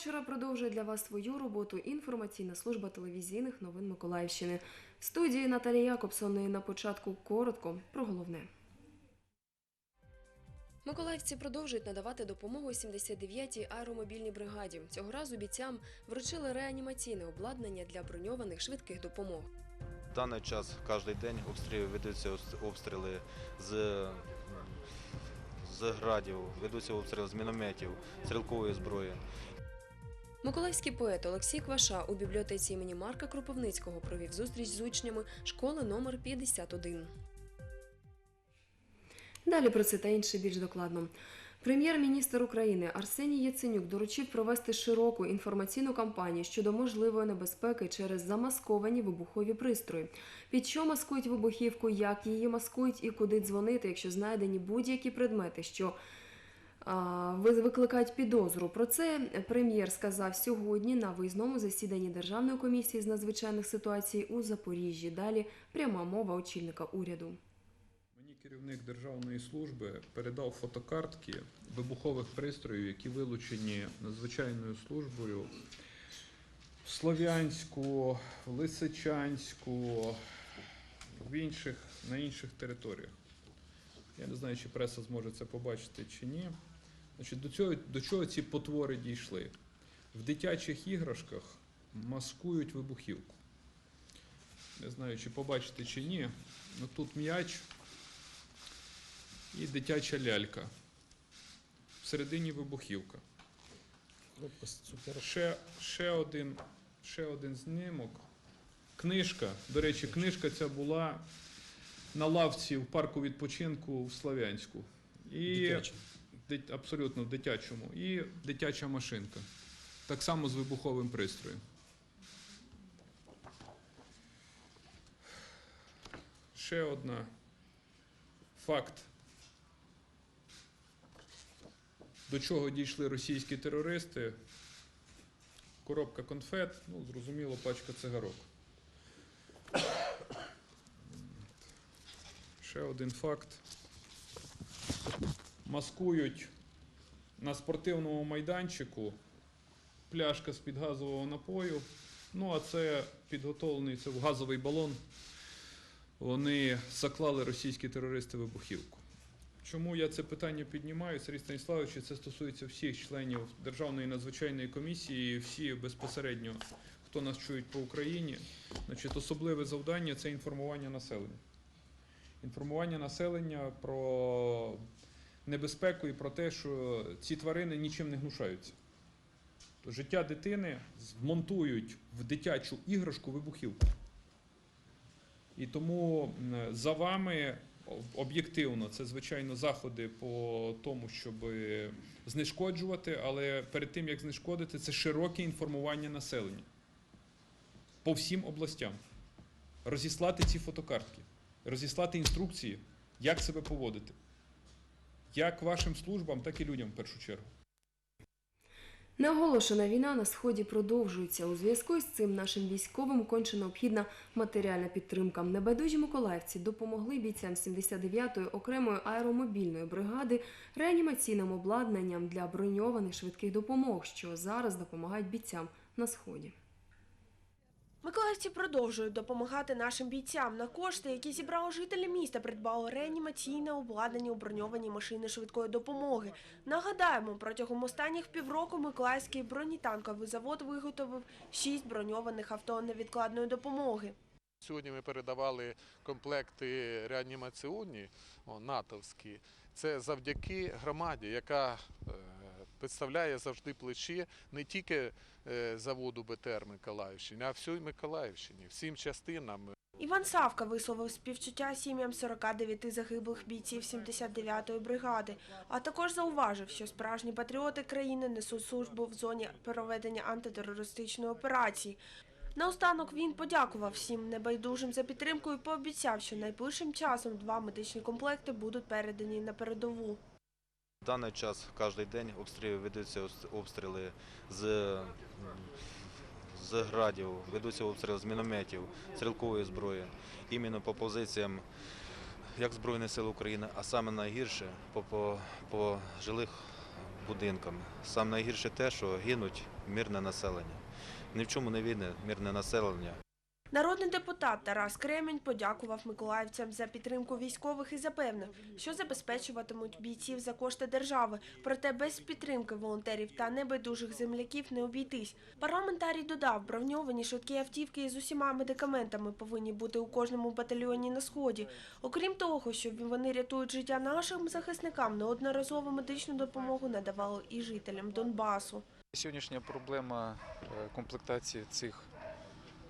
Вечора. Продовжує для вас свою роботу інформаційна служба телевізійних новин Миколаївщини. В студії Наталія Якобсон і на початку коротко про головне. Миколаївці продовжують надавати допомогу 79-й аеромобільній бригаді. Цього разу бійцям вручили реанімаційне обладнання для броньованих швидких допомог. В даний час кожен день обстріли ведуться обстріли з, з градів, ведуться обстріли з мінометів, стрілкової зброї. Миколаївський поет Олексій Кваша у бібліотеці імені Марка Кропивницького провів зустріч з учнями школи номер 51. Далі про це та інше більш докладно. Прем'єр-міністр України Арсеній Яценюк доручив провести широку інформаційну кампанію щодо можливої небезпеки через замасковані вибухові пристрої. Під що маскують вибухівку, як її маскують і куди дзвонити, якщо знайдені будь-які предмети, що викликають підозру. Про це прем'єр сказав сьогодні на виїзному засіданні Державної комісії з надзвичайних ситуацій у Запоріжжі. Далі пряма мова очільника уряду. Мені керівник державної служби передав фотокартки вибухових пристроїв, які вилучені надзвичайною службою в Слов'янську, в Лисичанську, в інших, на інших територіях. Я не знаю, чи преса зможе це побачити чи ні. Значить, до, цього, до чого ці потвори дійшли? В дитячих іграшках маскують вибухівку. Не знаю, чи побачите чи ні. Ну тут м'яч і дитяча лялька. Всередині вибухівка. Ще, ще, один, ще один знімок. Книжка. До речі, книжка ця була на лавці в парку відпочинку в Слов'янську. І Дитяча. Абсолютно в дитячому. І дитяча машинка. Так само з вибуховим пристроєм. Ще одна факт. До чого дійшли російські терористи? Коробка конфет, ну, зрозуміло, пачка цигарок. Ще один факт. Маскують на спортивному майданчику пляшка з-під газового напою. Ну, а це підготовлений це газовий балон. Вони заклали російські терористи вибухівку. Чому я це питання піднімаю, Сергій Станіславович, це стосується всіх членів Державної надзвичайної комісії, всі безпосередньо, хто нас чують по Україні. Значить, особливе завдання це інформування населення. Інформування населення про небезпеку і про те, що ці тварини нічим не гнушаються. То життя дитини вмонтують в дитячу іграшку вибухівку. І тому за вами об'єктивно це, звичайно, заходи по тому, щоб знешкоджувати, але перед тим, як знешкодити, це широке інформування населення по всім областям. Розіслати ці фотокартки, розіслати інструкції, як себе поводити. Як вашим службам, так і людям в першу чергу. Неоголошена війна на сході продовжується. У зв'язку з цим нашим військовим конче необхідна матеріальна підтримка. Небайдужі миколаївці допомогли бійцям 79-ї окремої аеромобільної бригади реанімаційним обладнанням для броньованих швидких допомог, що зараз допомагають бійцям на сході. Миколаївці продовжують допомагати нашим бійцям. На кошти, які зібрали жителі міста, придбали реанімаційне обладнання у броньовані машини швидкої допомоги. Нагадаємо, протягом останніх півроку Миколаївський бронетанковий завод виготовив шість броньованих авто невідкладної допомоги. Сьогодні ми передавали комплекти реанімаційні, натовські. Це завдяки громаді, яка е, представляє завжди плечі не тільки е, заводу БТР Миколаївщини, а всій Миколаївщині, всім частинам. Іван Савка висловив співчуття сім'ям 49 загиблих бійців 79-ї бригади, а також зауважив, що справжні патріоти країни несуть службу в зоні проведення антитерористичної операції. Наостанок він подякував всім небайдужим за підтримку і пообіцяв, що найближчим часом два медичні комплекти будуть передані на передову. В даний час кожен день обстріли ведуться обстріли з, з градів, ведуться обстріли з мінометів, стрілкової зброї. Іменно по позиціям як Збройних сил України, а саме найгірше по, по, по жилих будинками. Саме найгірше те, що гинуть мирне населення. Ні в чому не винне мирне населення. Народний депутат Тарас Кремінь подякував миколаївцям за підтримку військових і запевнив, що забезпечуватимуть бійців за кошти держави. Проте без підтримки волонтерів та небайдужих земляків не обійтись. Парламентарій додав, броньовані швидкі автівки із усіма медикаментами повинні бути у кожному батальйоні на сході. Окрім того, що вони рятують життя нашим захисникам, неодноразово медичну допомогу надавали і жителям Донбасу. Сьогоднішня проблема е, комплектації цих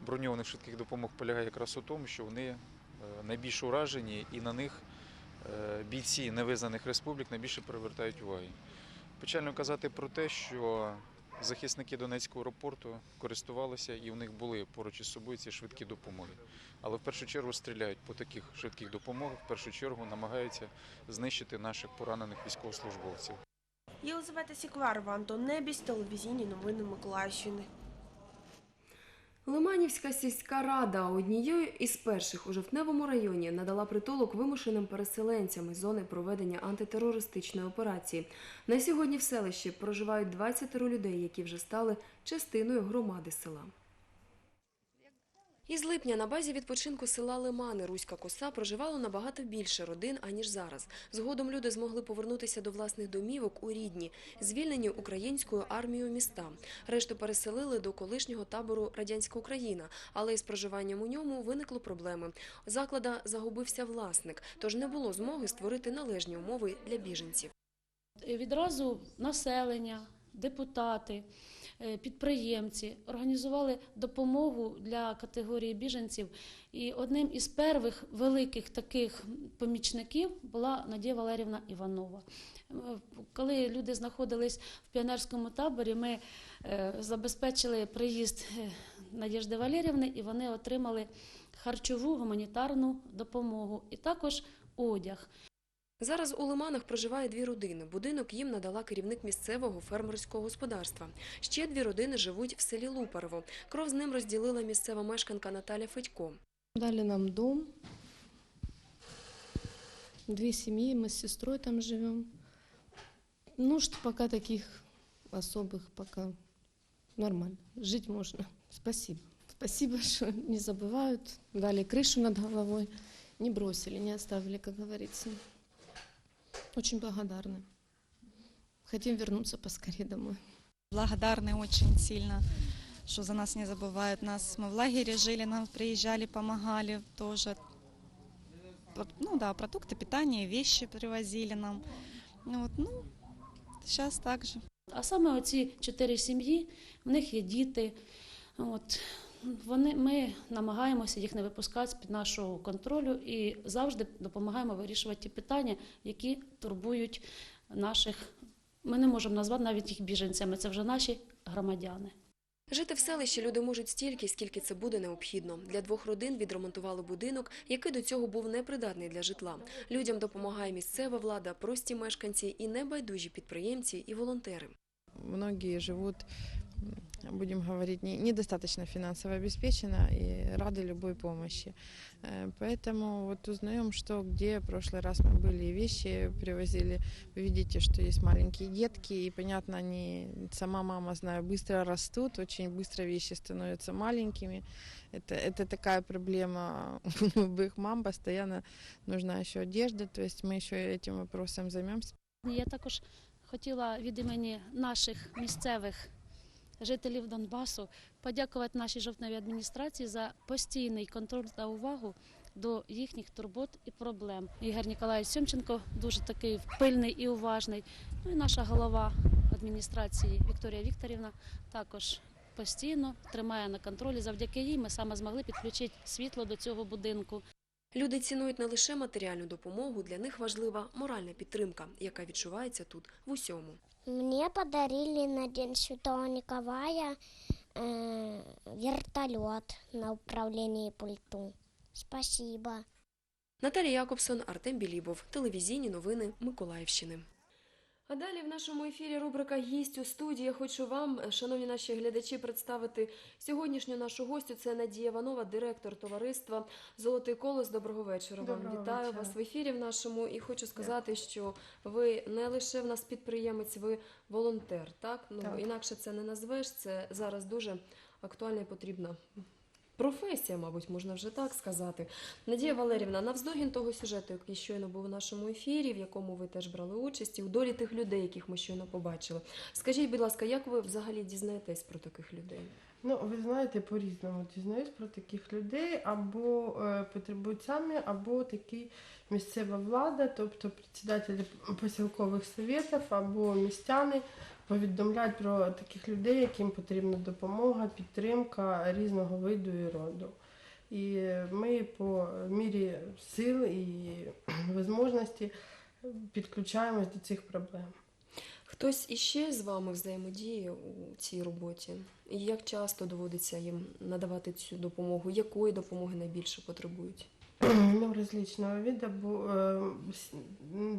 броньованих швидких допомог полягає якраз у тому, що вони е, найбільш уражені і на них е, бійці невизнаних республік найбільше привертають уваги. Печально казати про те, що захисники Донецького аеропорту користувалися і у них були поруч із собою ці швидкі допомоги. Але в першу чергу стріляють по таких швидких допомогах, в першу чергу намагаються знищити наших поранених військовослужбовців. Єлизавета Сікварова, Антон Небісь, телевізійні новини Миколаївщини. Лиманівська сільська рада однією із перших у жовтневому районі надала притулок вимушеним переселенцям із зони проведення антитерористичної операції. На сьогодні в селищі проживають 20 людей, які вже стали частиною громади села. Із липня на базі відпочинку села Лимани Руська Коса проживало набагато більше родин, аніж зараз. Згодом люди змогли повернутися до власних домівок у рідні, звільнені українською армією міста. Решту переселили до колишнього табору Радянська Україна, але із проживанням у ньому виникли проблеми. Заклада загубився власник, тож не було змоги створити належні умови для біженців. відразу населення, депутати, підприємці організували допомогу для категорії біженців. І одним із перших великих таких помічників була Надія Валерівна Іванова. Е, Коли люди знаходились в піонерському таборі, ми е, забезпечили приїзд е, Надіжди Валерівни, і вони отримали харчову гуманітарну допомогу і також одяг. Зараз у Лиманах проживає дві родини. Будинок їм надала керівник місцевого фермерського господарства. Ще дві родини живуть в селі Лупарово. Кров з ним розділила місцева мешканка Наталя Федько. Дали нам дом. Две семьи, мы с сестрой там живем. Нужд пока таких особых пока нормально. Жить можно. Спасибо. Спасибо, что не забывают. Дали крышу над головой. Не бросили, не оставили, как говорится. Очень благодарны. Хотим вернуться поскорее домой. благодарны очень сильно, что за нас не забывают нас. Мы в лагере жили, нам приезжали, помогали тоже. Вот, Ну да, продукты питания, вещи привозили нам. Ну, вот, ну, сейчас так же. А саме оці чотири сім'ї, в них є діти. От, вони, ми намагаємося їх не випускати з-під нашого контролю і завжди допомагаємо вирішувати ті питання, які турбують наших. Ми не можемо назвати навіть їх біженцями, це вже наші громадяни. Жити в селищі люди можуть стільки, скільки це буде необхідно. Для двох родин відремонтували будинок, який до цього був непридатний для житла. Людям допомагає місцева влада, прості мешканці і небайдужі підприємці і волонтери. многие живут, м, будем говорить, не- недостаточно финансово обеспечено и рады любой помощи. Э, Поэтому вот узнаем, что где. В прошлый раз мы были и вещи привозили. Вы видите, что есть маленькие детки, и, понятно, они, сама мама, знаю, быстро растут, очень быстро вещи становятся маленькими. Это, это такая проблема у любых мам, постоянно нужна еще одежда, то есть мы еще этим вопросом займемся. Я також хотіла від імені наших місцевих жителів Донбасу подякувати нашій жовтневій адміністрації за постійний контроль та увагу до їхніх турбот і проблем. Ігор Ніколаївич Сьомченко дуже такий пильний і уважний. Ну і наша голова адміністрації Вікторія Вікторівна також постійно тримає на контролі. Завдяки їй ми саме змогли підключити світло до цього будинку. Люди цінують не лише матеріальну допомогу, для них важлива моральна підтримка, яка відчувається тут в усьому. Мені подарили на День Святого Николая вертольот на управлінні пульту. Спасибо. Наталія Якобсон, Артем Білібов. Телевізійні новини Миколаївщини. А далі в нашому ефірі рубрика Гість у студії. Я хочу вам, е, шановні наші глядачі, представити сьогоднішню нашу гостю. Це Надія Іванова, директор товариства Золотий колос. Доброго вечора. вам вітаю вечора. вас в ефірі в нашому. І хочу сказати, що ви не лише в нас підприємець, ви волонтер. Так ну Так. інакше це не назвеш. Це зараз дуже актуальна і потрібна. Професія, мабуть, можна вже так сказати. Надія Валерівна, навздогін того сюжету, який щойно був у нашому ефірі, в якому ви теж брали участь, і у долі тих людей, яких ми щойно побачили. Скажіть, будь ласка, як ви взагалі дізнаєтесь про таких людей? Ну, ви знаєте, по-різному дізнаюсь про таких людей, або е, потребують самі, або такі місцева влада, тобто председателі посілкових советів, або містяни повідомляють про таких людей, яким потрібна допомога, підтримка різного виду і роду. І ми по мірі сил і можливості підключаємось до цих проблем. Хтось іще з вами взаємодіє у цій роботі? І як часто доводиться їм надавати цю допомогу? Якої допомоги найбільше потребують? Ну, различного виду, бо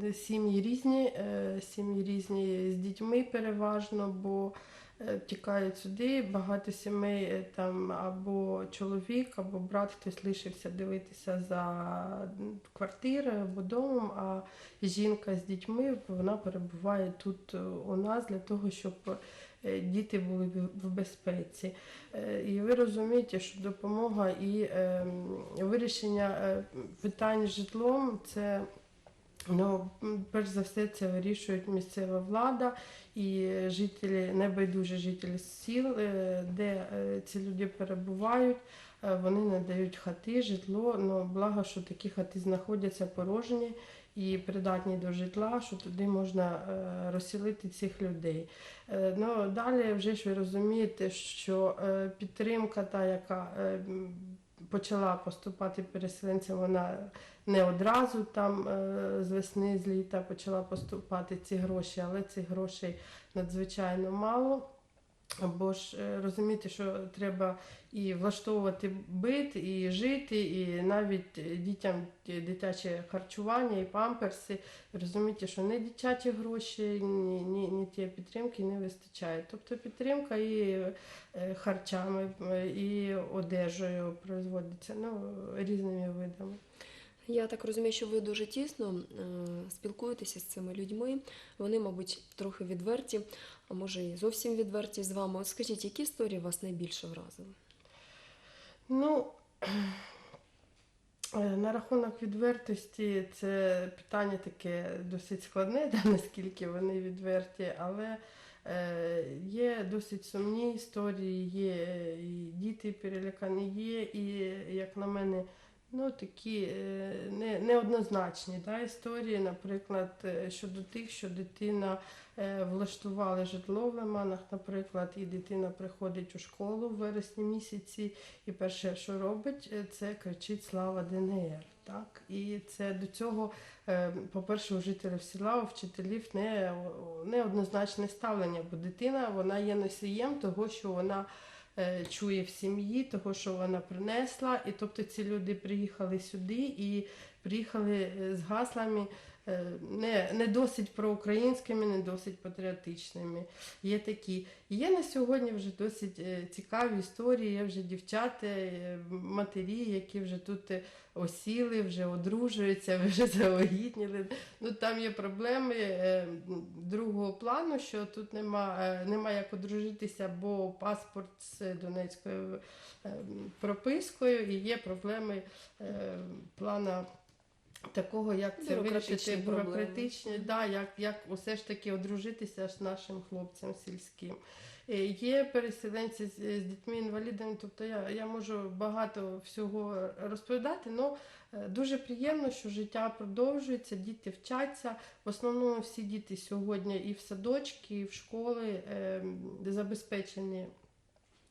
е, сім'ї різні, е, сім'ї різні з дітьми переважно, бо е, тікають сюди. Багато сімей е, там або чоловік, або брат хтось лишився дивитися за квартирою або домом, а жінка з дітьми вона перебуває тут е, у нас для того, щоб діти були в- безпеці. Е, І ви розумієте, що допомога і е, вирішення е, питань житлом це. Ну, перш за все, це вирішують місцева влада і жителі, небайдужі жителі сіл, е, де е, ці люди перебувають. Е, Вони надають хати, житло. Ну, благо, що такі хати знаходяться порожні і придатні до житла, що туди можна е, розселити цих людей. Е, Ну, далі вже ж ви розумієте, що е, підтримка, та, яка почала поступати переселенцям, вона не одразу там з весни, з літа почала поступати ці гроші, але цих грошей надзвичайно мало. Бо ж е, розумієте, що треба і влаштовувати бит, і жити, і навіть е, дітям ті- дитяче харчування, і памперси. Розумієте, що не дитячі гроші, ні, ні, ні тієї підтримки не вистачає. Тобто підтримка і е, харчами, е, і одежею производиться ну, різними видами. Я так розумію, що ви дуже тісно е, спілкуєтеся з цими людьми. Вони, мабуть, трохи відверті, а може і зовсім відверті з вами. От скажіть, які історії вас найбільше вразили? Ну, е, на рахунок відвертості, це питання таке досить складне, да, наскільки вони відверті, але е, є досить сумні історії, є і діти перелякані, є, і, як на мене, ну, такі е, не, неоднозначні да, історії, наприклад, е, щодо тих, що дитина е, влаштували житло в Лиманах, наприклад, і дитина приходить у школу в вересні місяці, і перше, що робить, це кричить Слава ДНР. Так? І це до цього, по-перше, у жителів села, у вчителів не, неоднозначне ставлення, бо дитина вона є носієм того, що вона чує в сім'ї, того, що вона принесла. І тобто ці люди приїхали сюди і приїхали е, з гаслами е, не, не досить проукраїнськими, не досить патріотичними. Є такі. Є на сьогодні вже досить е, цікаві історії. Є вже дівчата, е, матері, які вже тут е, осіли, вже одружуються, вже завагітніли. Ну там є проблеми е, другого плану, що тут нема, е, нема як одружитися, бо паспорт з Донецькою е, пропискою, і є проблеми е, плана. Такого, як це вирішити бюрократичні, да, як, як усе ж таки одружитися з нашим хлопцям сільським. Е, Є переселенці з, з дітьми-інвалідами, тобто я, я можу багато всього розповідати, але дуже приємно, що життя продовжується, діти вчаться. В основному всі діти сьогодні і в садочки, і в школи е, забезпечені,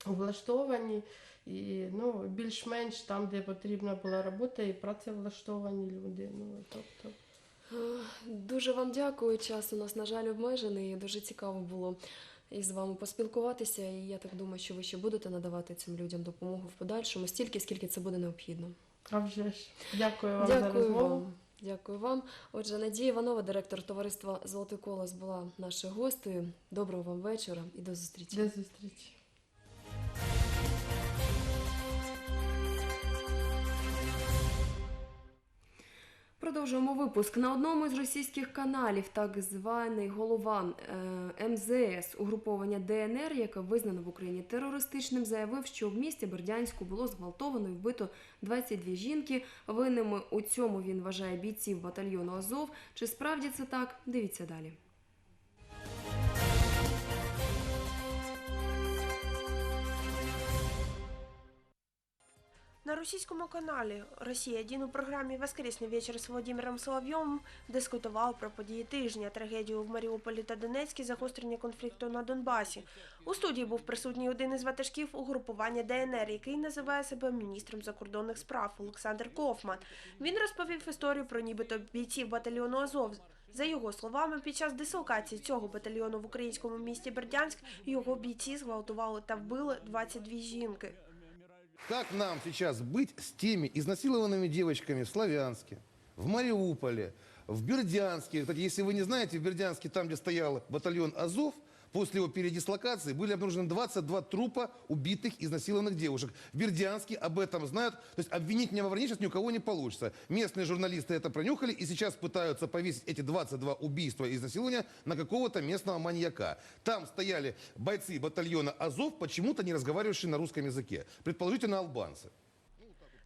влаштовані. І ну, більш-менш там, де потрібна була робота, і працевлаштовані люди. Ну, тобто, Дуже вам дякую. Час у нас, на жаль, обмежений. Дуже цікаво було із вами поспілкуватися. І я так думаю, що ви ще будете надавати цим людям допомогу в подальшому, стільки, скільки це буде необхідно. а вже ж. Дякую вам за розмову. вам. Дякую вам. Отже, Надія Іванова, директор товариства Золотий колос, була нашою гостею. Доброго вам вечора і до зустрічі. До зустрічі. Продовжуємо випуск. На одному із російських каналів так званий голова е, МЗС угруповання ДНР, яке визнано в Україні терористичним, заявив, що в місті Бердянську було зґвалтовано і вбито 22 жінки. Винними у цьому він вважає бійців батальйону Азов. Чи справді це так? Дивіться далі. Російському каналі Росія 1 у програмі Воскресний вечір з Володимиром Соловйовим дискутував про події тижня, трагедію в Маріуполі та Донецьку, загострення конфлікту на Донбасі. У студії був присутній один із ватажків угрупування ДНР, який називає себе міністром закордонних справ Олександр Кофман. Він розповів історію про нібито бійців батальйону Азов. За його словами, під час дислокації цього батальйону в українському місті Бердянськ його бійці зґвалтували та вбили 22 жінки. Как нам сейчас быть с теми изнасилованными девочками в Славянске, в Мариуполе, в Бердянске? Кстати, если вы не знаете, в Бердянске, там, где стоял батальон Азов, после его передислокации были обнаружены 22 трупа убитых, изнасилованных девушек. В Бердянске об этом знают. То есть обвинить меня во вранье сейчас ни у кого не получится. Местные журналисты это пронюхали и сейчас пытаются повесить эти 22 убийства и изнасилования на какого-то местного маньяка. Там стояли бойцы батальона Азов, почему-то не разговаривающие на русском языке. Предположительно, албанцы.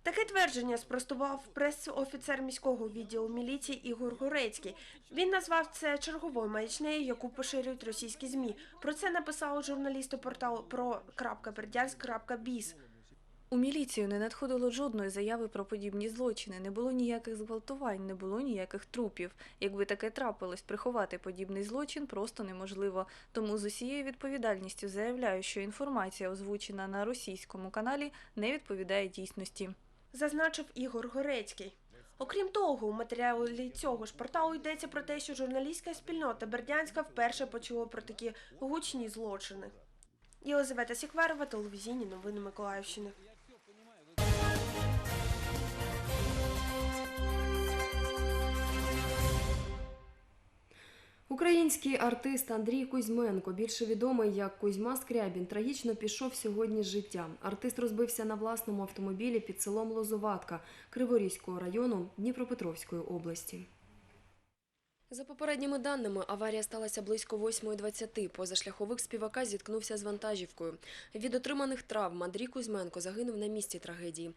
Таке твердження спростував прес-офіцер міського відділу міліції Ігор Горецький. Він назвав це черговою маячнею, яку поширюють російські змі. Про це написали журналісти порталу pro.бердянськ.біз. У міліцію не надходило жодної заяви про подібні злочини, не було ніяких зґвалтувань, не було ніяких трупів. Якби таке трапилось, приховати подібний злочин просто неможливо. Тому з усією відповідальністю заявляю, що інформація, озвучена на російському каналі, не відповідає дійсності. Зазначив Ігор Горецький. Окрім того, у матеріалі цього ж порталу йдеться про те, що журналістська спільнота Бердянська вперше почула про такі гучні злочини. Єлизавета Сікверова, телевізійні новини Миколаївщини. Український артист Андрій Кузьменко, більше відомий як Кузьма Скрябін, трагічно пішов сьогодні з життя. Артист розбився на власному автомобілі під селом Лозуватка Криворізького району Дніпропетровської області. За попередніми даними, аварія сталася близько 8.20. Позашляховик співака зіткнувся з вантажівкою. Від отриманих травм Андрій Кузьменко загинув на місці трагедії.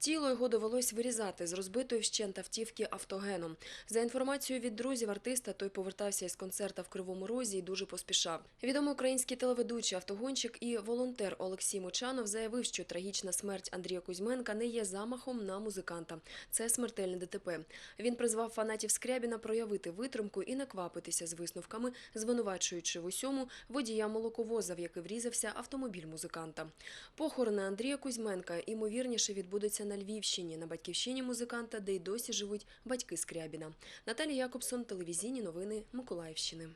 Тіло його довелось вирізати з розбитої вщент автівки автогеном. За інформацією від друзів артиста, той повертався із концерта в Кривому Розі і дуже поспішав. Відомий український телеведучий, автогонщик і волонтер Олексій Мочанов заявив, що трагічна смерть Андрія Кузьменка не є замахом на музиканта. Це смертельне ДТП. Він призвав фанатів Скрябіна проявити витримку і не квапитися з висновками, звинувачуючи в усьому водія молоковоза, в який врізався автомобіль музиканта. Похорони Андрія Кузьменка ймовірніше відбудуться на Львівщині, на батьківщині музиканта, де й досі живуть батьки Скрябіна. Наталія Якобсон, телевізійні новини Миколаївщини.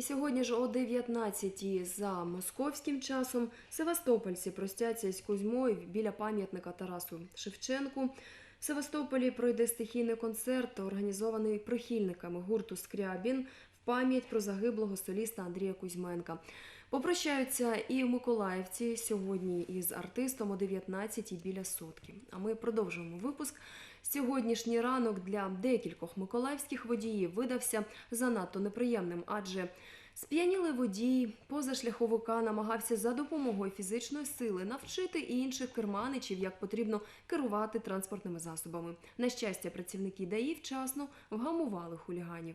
І сьогодні ж о 19 за московським часом севастопольці простяться із Кузьмою біля пам'ятника Тарасу Шевченку. В Севастополі пройде стихійний концерт, організований прихильниками гурту Скрябін в пам'ять про загиблого соліста Андрія Кузьменка. Попрощаються і в Миколаївці сьогодні із артистом о 19 біля сотки. А ми продовжуємо випуск. Сьогоднішній ранок для декількох миколаївських водіїв видався занадто неприємним, адже сп'янілий водій позашляховика намагався за допомогою фізичної сили навчити інших керманичів, як потрібно керувати транспортними засобами. На щастя, працівники ДАІ вчасно вгамували хуліганів.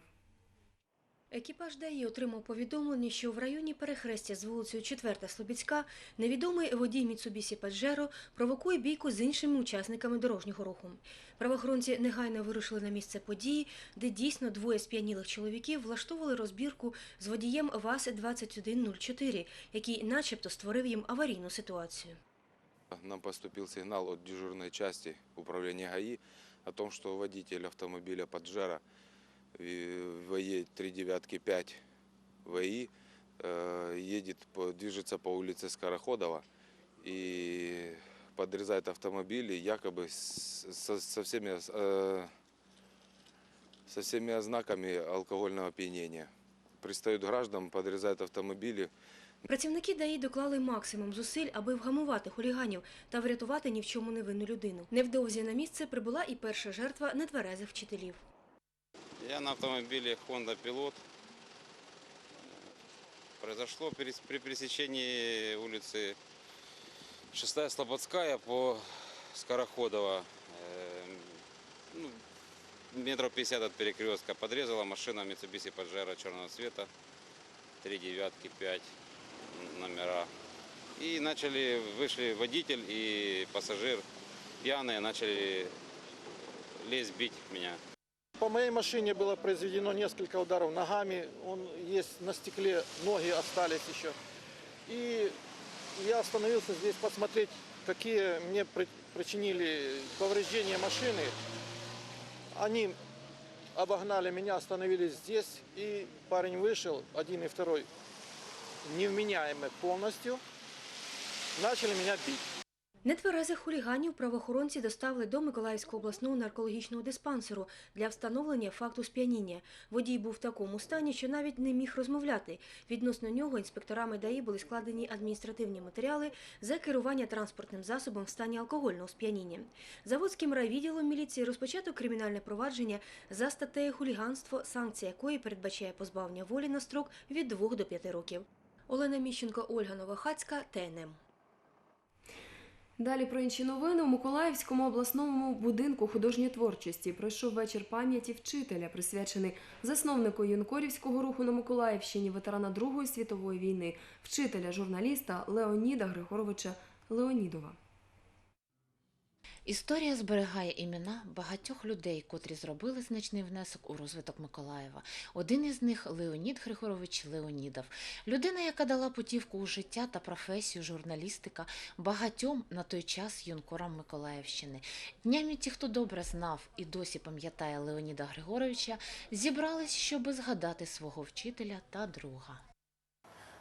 Екіпаж ДАІ отримав повідомлення, що в районі перехрестя з вулицею 4 Слобідська невідомий водій Міцубісі Паджеро провокує бійку з іншими учасниками дорожнього руху. Правоохоронці негайно вирушили на місце події, де дійсно двоє сп'янілих чоловіків влаштовували розбірку з водієм ВАЗ-2104, який начебто створив їм аварійну ситуацію. Нам поступил сигнал от дежурной части управления ГАИ о том, что водитель автомобиля Паджеро ВЕ 395 ВИ э, едет, по, движется по улице Скороходова и подрезает автомобили якобы с- со, со всеми, э, со всеми ознаками алкогольного опьянения. Пристают к гражданам, подрезают автомобили, Працівники ДАІ доклали максимум зусиль, аби вгамувати хуліганів та врятувати ні в чому невинну людину. Невдовзі на місце прибула і перша жертва нетверезих вчителів. Я на автомобиле Honda Pilot. Произошло при пересечении улицы 6 Слободская по Скороходова. Э, ну, метров 50 от перекрестка. Подрезала машина Mitsubishi Pajero черного цвета. Три девятки, пять номера. И начали, вышли водитель и пассажир пьяные, начали лезть, бить меня. По моей машине было произведено несколько ударов ногами. Он есть на стекле, ноги остались еще. И я остановился здесь посмотреть, какие мне при- причинили повреждения машины. Они обогнали меня, остановились здесь. И парень вышел, один и второй, невменяемый полностью. Начали меня бить. Нетверезих хуліганів правоохоронці доставили до Миколаївського обласного наркологічного диспансеру для встановлення факту сп'яніння. Водій був в такому стані, що навіть не міг розмовляти. Відносно нього інспекторами ДАІ були складені адміністративні матеріали за керування транспортним засобом в стані алкогольного сп'яніння. Заводським райвідділом міліції розпочато кримінальне провадження за статтею хуліганство, санкція якої передбачає позбавлення волі на строк від 2 до 5 років. Олена Міщенко, Ольга Новохацька, ТНМ. Далі про інші новини у Миколаївському обласному будинку художньої творчості пройшов вечір пам'яті вчителя, присвячений засновнику юнкорівського руху на Миколаївщині, ветерана Другої світової війни, вчителя журналіста Леоніда Григоровича Леонідова. Історія зберігає імена багатьох людей, котрі зробили значний внесок у розвиток Миколаєва. Один із них Леонід Григорович Леонідов, людина, яка дала путівку у життя та професію журналістика багатьом на той час юнкорам Миколаївщини. Днями ті, хто добре знав і досі пам'ятає Леоніда Григоровича, зібрались, щоби згадати свого вчителя та друга.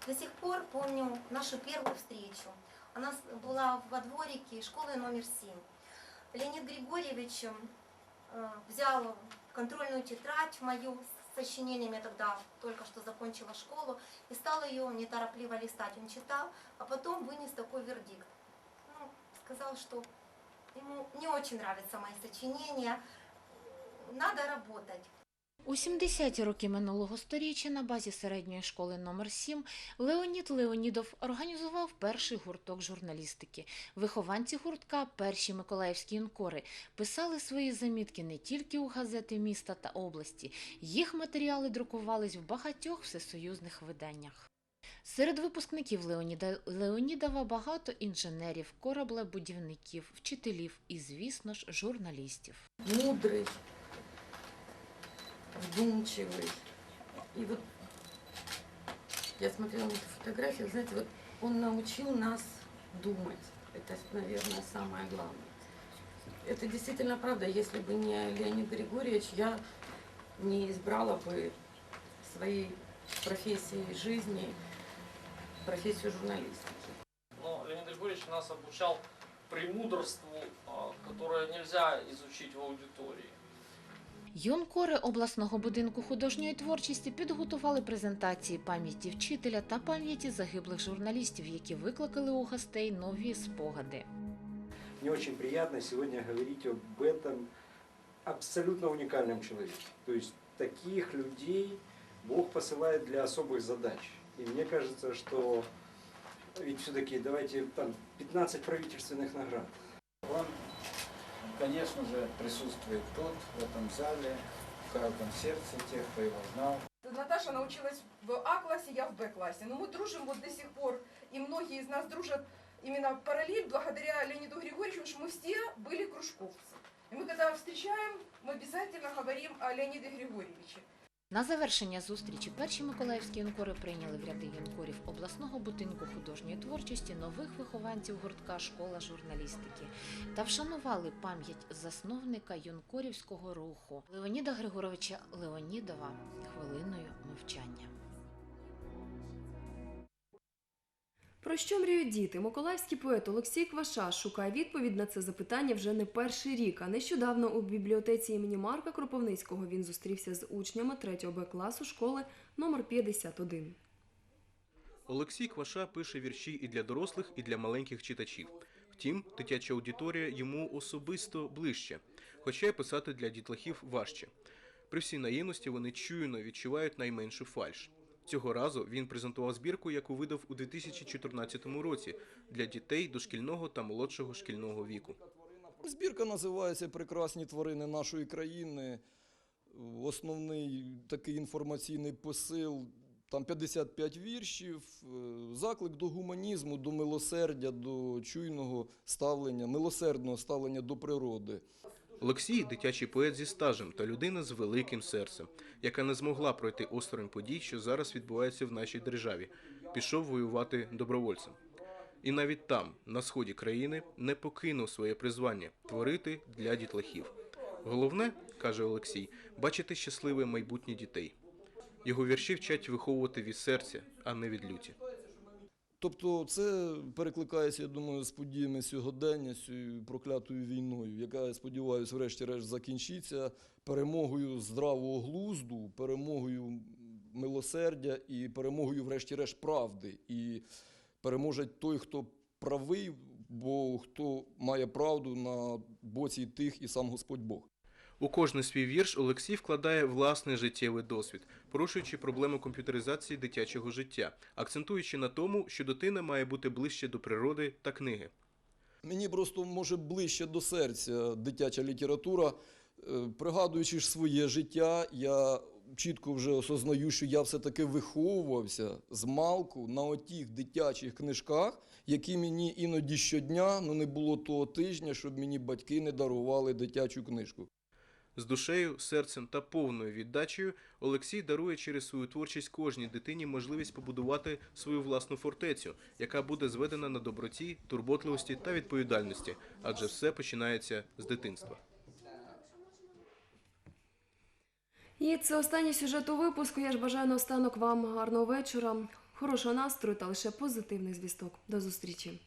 До сих пор помню нашу первую встречу. Она была во дворике школы номер 7. Леонид Григорьевич э, взял контрольную тетрадь мою с сочинениями, я тогда только что закончила школу, и стал ее неторопливо листать. Он читал, а потом вынес такой вердикт. Ну, сказал, что ему не очень нравятся мои сочинения, надо работать. У 70-ті роки минулого сторіччя на базі середньої школи номер 7 Леонід Леонідов організував перший гурток журналістики. Вихованці гуртка, перші миколаївські юнкори, писали свої замітки не тільки у газети міста та області. Їх матеріали друкувались в багатьох всесоюзних виданнях. Серед випускників Леоніда Леонідова багато інженерів, кораблебудівників, вчителів і, звісно ж, журналістів. мудрый, вдумчивый. И вот я смотрела эту фотографию, знаете, вот он научил нас думать. Это, наверное, самое главное. Это действительно правда. Если бы не Леонид Григорьевич, я не избрала бы своей профессии жизни профессию журналистики. Но Леонид Григорьевич нас обучал премудрству, а, которое нельзя изучить в аудитории. Юнкори обласного будинку художньої творчості підготували презентації пам'яті вчителя та пам'яті загиблих журналістів, які викликали у гостей нові спогади. Мне очень приятно сегодня говорить об этом абсолютно уникальном человеке. То есть таких людей Бог посылает для особых задач. И мне кажется, что ведь все-таки давайте там 15 правительственных наград. Он, конечно же, присутствует тут, в этом зале, в каждом сердце тех, кто его знал. Наташа научилась в А-классе, я в Б-классе. Но мы дружим вот до сих пор, и многие из нас дружат именно параллель благодаря Леониду Григорьевичу, потому что мы все были кружковцы. И мы когда встречаем, мы обязательно говорим о Леониде Григорьевиче. На завершення зустрічі перші миколаївські юнкори прийняли в ряди юнкорів обласного будинку художньої творчості нових вихованців гуртка Школа журналістики та вшанували пам'ять засновника юнкорівського руху Леоніда Григоровича Леонідова хвилиною мовчання. Про що мріють діти? Миколаївський поет Олексій Кваша шукає відповідь на це запитання вже не перший рік. А нещодавно у бібліотеці імені Марка Кропивницького він зустрівся з учнями 3 Б класу школи номер 51. Олексій Кваша пише вірші і для дорослих, і для маленьких читачів. Втім, дитяча аудиторія йому особисто ближче, хоча й писати для дітлахів важче. При всій наївності вони чуйно відчувають найменшу фальш. Цього разу він презентував збірку, яку видав у 2014 році для дітей дошкільного та молодшого шкільного віку. Збірка називається Прекрасні тварини нашої країни. Основний такий інформаційний посил. Там 55 віршів, е, заклик до гуманізму, до милосердя, до чуйного ставлення, милосердного ставлення до природи. Олексій дитячий поет зі стажем та людина з великим серцем, яка не змогла пройти осторонь подій, що зараз відбуваються в нашій державі. Пішов воювати добровольцем. І навіть там, на сході країни, не покинув своє призвання творити для дітлахів. Головне, каже Олексій, бачити щасливе майбутнє дітей. Його вірші вчать виховувати від серця, а не від люті. Тобто це перекликається, я думаю, з подіями сьогодення, цією проклятою війною, яка, я сподіваюся, врешті-решт закінчиться перемогою здравого глузду, перемогою милосердя і перемогою, врешті-решт, правди. І переможе той, хто правий, бо хто має правду на боці тих і сам Господь Бог. У кожний свій вірш Олексій вкладає власний життєвий досвід, порушуючи проблему комп'ютеризації дитячого життя, акцентуючи на тому, що дитина має бути ближче до природи та книги. Мені просто може ближче до серця дитяча література. Е, Пригадуючи ж своє життя, я чітко вже осознаю, що я все-таки виховувався з малку на отіх дитячих книжках, які мені іноді щодня, ну не було того тижня, щоб мені батьки не дарували дитячу книжку. З душею, серцем та повною віддачею Олексій дарує через свою творчість кожній дитині можливість побудувати свою власну фортецю, яка буде зведена на доброті, турботливості та відповідальності, адже все починається з дитинства. І це останній сюжет у випуску. Я ж бажаю наостанок вам гарного вечора, хорошого настрою та лише позитивних звісток. До зустрічі.